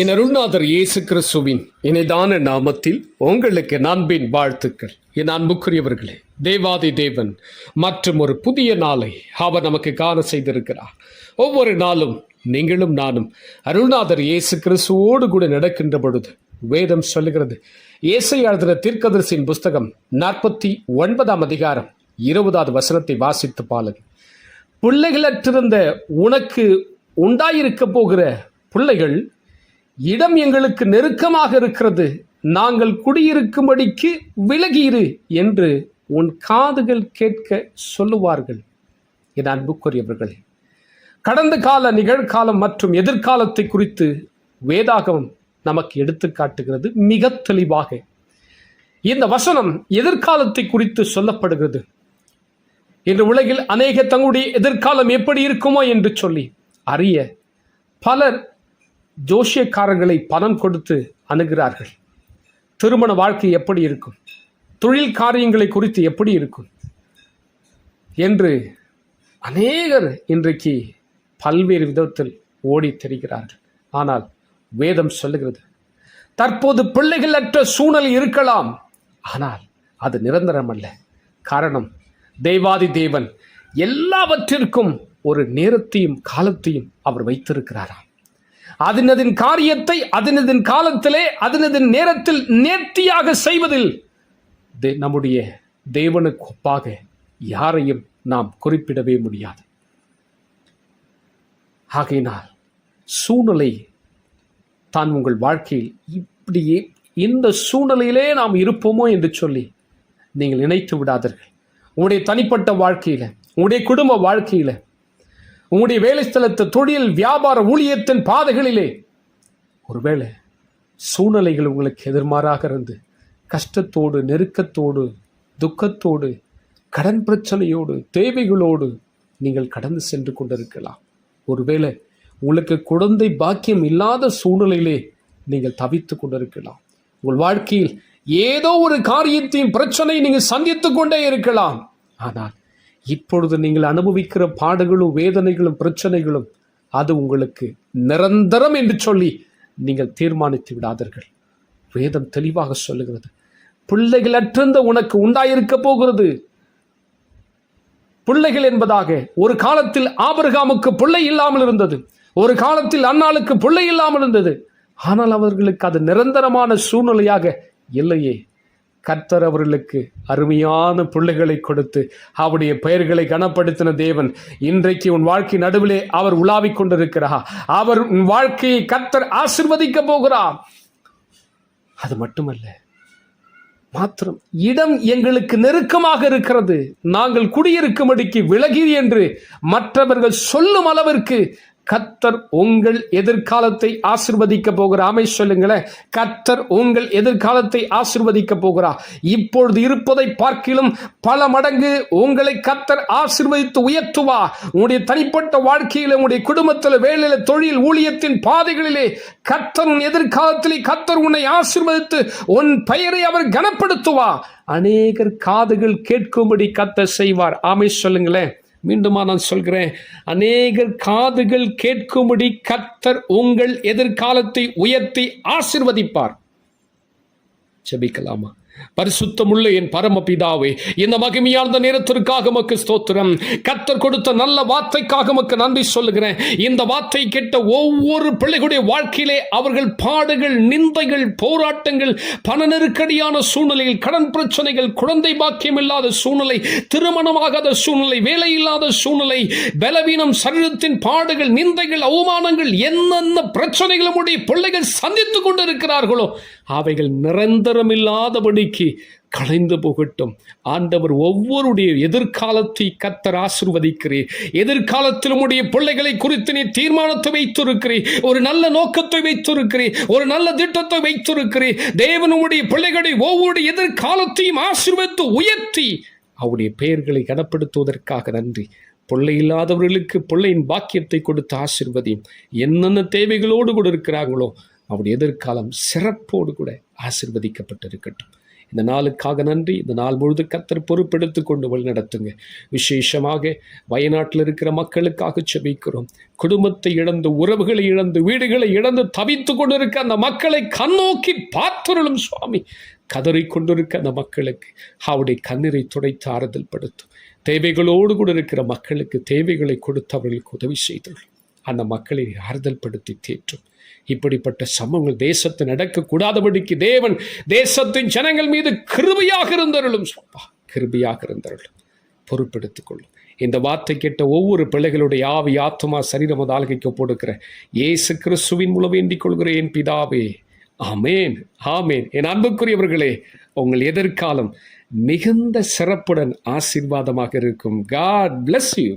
என் அருள்நாதர் இயேசு கிறிஸ்துவின் இணைதான நாமத்தில் உங்களுக்கு நண்பின் வாழ்த்துக்கள். என் அன்புக்குரியவர்களே தேவாதி தேவன் மற்றும் ஒரு புதிய நாளை அவர் நமக்கு காண செய்திருக்கிறார். ஒவ்வொரு நாளும் நீங்களும் நானும் அருள்நாதர் இயேசு கிறிஸ்துவோடு கூட நடக்கின்ற பொழுது வேதம் சொல்லுகிறது. இயேசை எழுதின தீர்க்கதரிசியின் புஸ்தகம் நாற்பத்தி ஒன்பதாம் அதிகாரம் இருபதாவது வசனத்தை வாசித்து பாருங்க பிள்ளைகளற்றிருந்த உனக்கு உண்டாயிருக்க போகிற பிள்ளைகள் இடம் எங்களுக்கு நெருக்கமாக இருக்கிறது. நாங்கள் குடியிருக்கும்படிக்கு விலகியிரு என்று உன் காதுகள் கேட்க சொல்லுவார்கள். என் அன்புக்குரியவர்களே கடந்த கால நிகழ்காலம் மற்றும் எதிர்காலத்தை குறித்து வேதாகம் நமக்கு எடுத்து காட்டுகிறது மிக தெளிவாக. இந்த வசனம் எதிர்காலத்தை குறித்து சொல்லப்படுகிறது. இன்று உலகில் அநேக தங்களுடைய எதிர்காலம் எப்படி இருக்குமோ என்று சொல்லி அறிய பலர் ஜோஷியக்காரர்களை பணம் கொடுத்து அணுகிறார்கள். திருமண வாழ்க்கை எப்படி இருக்கும்? தொழில் காரியங்களை குறித்து எப்படி இருக்கும்? என்று அநேகர் இன்றைக்கு பல்வேறு விதத்தில் ஓடி தெரிகிறார்கள். ஆனால் வேதம் சொல்லுகிறது தற்போது பிள்ளைகளற்ற சூழல் இருக்கலாம். ஆனால் அது நிரந்தரம் அல்ல காரணம் தெய்வாதி தேவன் எல்லாவற்றிற்கும் ஒரு நேரத்தையும் காலத்தையும் அவர் வைத்திருக்கிறாராம். அதனதின் காரியத்தை அதனதின் காலத்திலே அதனதின் நேரத்தில் நேர்த்தியாக செய்வதில் நம்முடைய தேவனுக்கு ஒப்பாக யாரையும் நாம் குறிப்பிடவே முடியாது. ஆகையினால் சூழ்நிலை தான் உங்கள் வாழ்க்கையில் இப்படியே இந்த சூழ்நிலையிலே நாம் இருப்போமோ என்று சொல்லி நீங்கள் நினைத்து விடாதீர்கள். உங்களுடைய தனிப்பட்ட வாழ்க்கையில உங்களுடைய குடும்ப வாழ்க்கையில உங்களுடைய வேலை ஸ்தலத்து தொழில் வியாபார ஊழியத்தின் பாதைகளிலே ஒருவேளை சூழ்நிலைகள் உங்களுக்கு எதிர்மாறாக இருந்து கஷ்டத்தோடு நெருக்கத்தோடு துக்கத்தோடு கடன் பிரச்சனையோடு தேவைகளோடு நீங்கள் கடந்து சென்று கொண்டிருக்கலாம். ஒருவேளை உங்களுக்கு குழந்தை பாக்கியம் இல்லாத சூழ்நிலையிலே நீங்கள் தவித்து கொண்டிருக்கலாம். உங்கள் வாழ்க்கையில் ஏதோ ஒரு காரியத்தையும் பிரச்சனை நீங்கள் சந்தித்து கொண்டே இருக்கலாம். ஆனால் இப்பொழுது நீங்கள் அனுபவிக்கிற பாடுகளும் வேதனைகளும் பிரச்சனைகளும் அது உங்களுக்கு நிரந்தரம் என்று சொல்லி நீங்கள் தீர்மானித்து விடாதீர்கள். வேதம் தெளிவாக சொல்லுகிறது. பிள்ளைகள் அற்றிருந்த உனக்கு உண்டாயிருக்க போகிறது. பிள்ளைகள் என்பதாக ஒரு காலத்தில் ஆபர்காமுக்கு பிள்ளை இல்லாமல் இருந்தது. ஒரு காலத்தில் அன்னாளுக்கு பிள்ளை இல்லாமல் இருந்தது. ஆனால் அவர்களுக்கு அது நிரந்தரமான சூழ்நிலையாக இல்லையே. கர்த்தர் அவர்களுக்கு அருமையான பிள்ளைகளை கொடுத்து அவருடைய பெயர்களை கனப்படுத்தின தேவன் இன்றைக்கு உன் வாழ்க்கை நடுவிலே அவர் உலாவிக் கொண்டிருக்கிறா அவர் உன் வாழ்க்கையை கர்த்தர் ஆசிர்வதிக்க போகிறார். அது மட்டுமல்ல மாத்திரம் இடம் எங்களுக்கு நெருக்கமாக இருக்கிறது. நாங்கள் குடியிருக்கும்படிக்கு விலகி என்று மற்றவர்கள் சொல்லும் அளவிற்கு கத்தர் உங்கள் எதிர்காலத்தை ஆசிர்வதிக்க போகிறார். ஆமை சொல்லுங்களேன் கத்தர் உங்கள் எதிர்காலத்தை ஆசிர்வதிக்க போகிறார். இப்பொழுது இருப்பதை பார்க்கிலும் பல மடங்கு உங்களை கத்தர் ஆசிர்வதித்து உயர்த்துவா உங்களுடைய தனிப்பட்ட வாழ்க்கையில் உங்களுடைய குடும்பத்தில் வேலையில தொழில் ஊழியத்தின் பாதைகளிலே கத்தர் உன் எதிர்காலத்திலே கத்தர் உன்னை ஆசிர்வதித்து உன் பெயரை அவர் கனப்படுத்துவா அநேகர் காதுகள் கேட்கும்படி கத்தர் செய்வார். ஆமை சொல்லுங்களேன் மீண்டுமா நான் சொல்கிறேன் அநேகர் காதுகள் கேட்கும்படி கத்தர் உங்கள் எதிர்காலத்தை உயர்த்தி ஆசிர்வதிப்பார். ஜபிக்கலாமா? பரிசுத்தமுள்ள என் பரமபிதாவே இந்த மகிமையார்ந்த நேரத்திற்காக மக்கு ஸ்தோத்திரம். கத்தர் கொடுத்த நல்ல வார்த்தைக்காக மக்கு நன்றி சொல்லுகிறேன். இந்த வார்த்தை கேட்ட ஒவ்வொரு பிள்ளைகளுடைய வாழ்க்கையிலே அவர்கள் பாடுகள் நிந்தைகள் போராட்டங்கள் பண நெருக்கடியான சூழ்நிலையில் கடன் பிரச்சனைகள் குழந்தை பாக்கியம் இல்லாத சூழ்நிலை திருமணமாகாத சூழ்நிலை வேலை இல்லாத சூழ்நிலை பலவீனம் சரீரத்தின் பாடுகள் நிந்தைகள் அவமானங்கள் என்னென்ன பிரச்சனைகளும் பிள்ளைகள் சந்தித்துக் கொண்டிருக்கிறார்களோ அவைகள் நிரந்தரமில்லாதபடிக்கு கலைந்து போகட்டும். ஆண்டவர் ஒவ்வொருடைய எதிர்காலத்தை கத்தர் ஆசிர்வதிக்கிறேன் எதிர்காலத்தில் உடைய பிள்ளைகளை குறித்து நீ தீர்மானத்தை வைத்திருக்கிறேன் ஒரு நல்ல நோக்கத்தை வைத்திருக்கிறேன் ஒரு நல்ல திட்டத்தை வைத்திருக்கிறேன் தேவனுடைய பிள்ளைகளை ஒவ்வொரு எதிர்காலத்தையும் ஆசீர்வதித்து உயர்த்தி அவருடைய பெயர்களை கனப்படுத்துவதற்காக நன்றி. பிள்ளை இல்லாதவர்களுக்கு பிள்ளையின் பாக்கியத்தை கொடுத்து ஆசிர்வதியும். என்னென்ன தேவைகளோடு கூட இருக்கிறாங்களோ அவருடைய எதிர்காலம் சிறப்போடு கூட ஆசிர்வதிக்கப்பட்டிருக்கட்டும். இந்த நாளுக்காக நன்றி. இந்த நாள் முழுது கத்தர் பொறுப்பெடுத்து கொண்டு வழிநடத்துங்க. விசேஷமாக வயநாட்டில் இருக்கிற மக்களுக்காக செபிக்கிறோம் குடும்பத்தை இழந்து உறவுகளை இழந்து வீடுகளை இழந்து தவித்து கொண்டிருக்க அந்த மக்களை கண்ணோக்கி பார்த்தருளும் சுவாமி. கதறிக் கொண்டிருக்க அந்த மக்களுக்கு அவருடைய கண்ணீரை துடைத்து ஆறுதல் படுத்தும். தேவைகளோடு கூட இருக்கிற மக்களுக்கு தேவைகளை கொடுத்து அவர்களுக்கு உதவி செய்துள்ளோம். அந்த மக்களை ஆறுதல் படுத்தி தேற்றும். இப்படிப்பட்ட சம்பவங்கள் தேசத்தில் நடக்கக்கூடாதபடிக்கு தேவன் தேசத்தின் ஜனங்கள் மீது கிருபையாக இருந்தருளும். சொப்பா கிருபையாக இருந்தருளும். பொறுப்பெடுத்துக் கொள்ளும். இந்த வார்த்தை கேட்ட ஒவ்வொரு பிள்ளைகளுடைய ஆவி ஆத்மா சரீரம் ஆளுகைக்கு போடுக்கிற இயேசு கிறிஸ்துவின் மூலம் வேண்டிக் கொள்கிறேன் பிதாவே ஆமேன் ஆமேன். என் அன்புக்குரியவர்களே உங்கள் எதிர்காலம் மிகுந்த சிறப்புடன் ஆசீர்வாதமாக இருக்கும். God bless you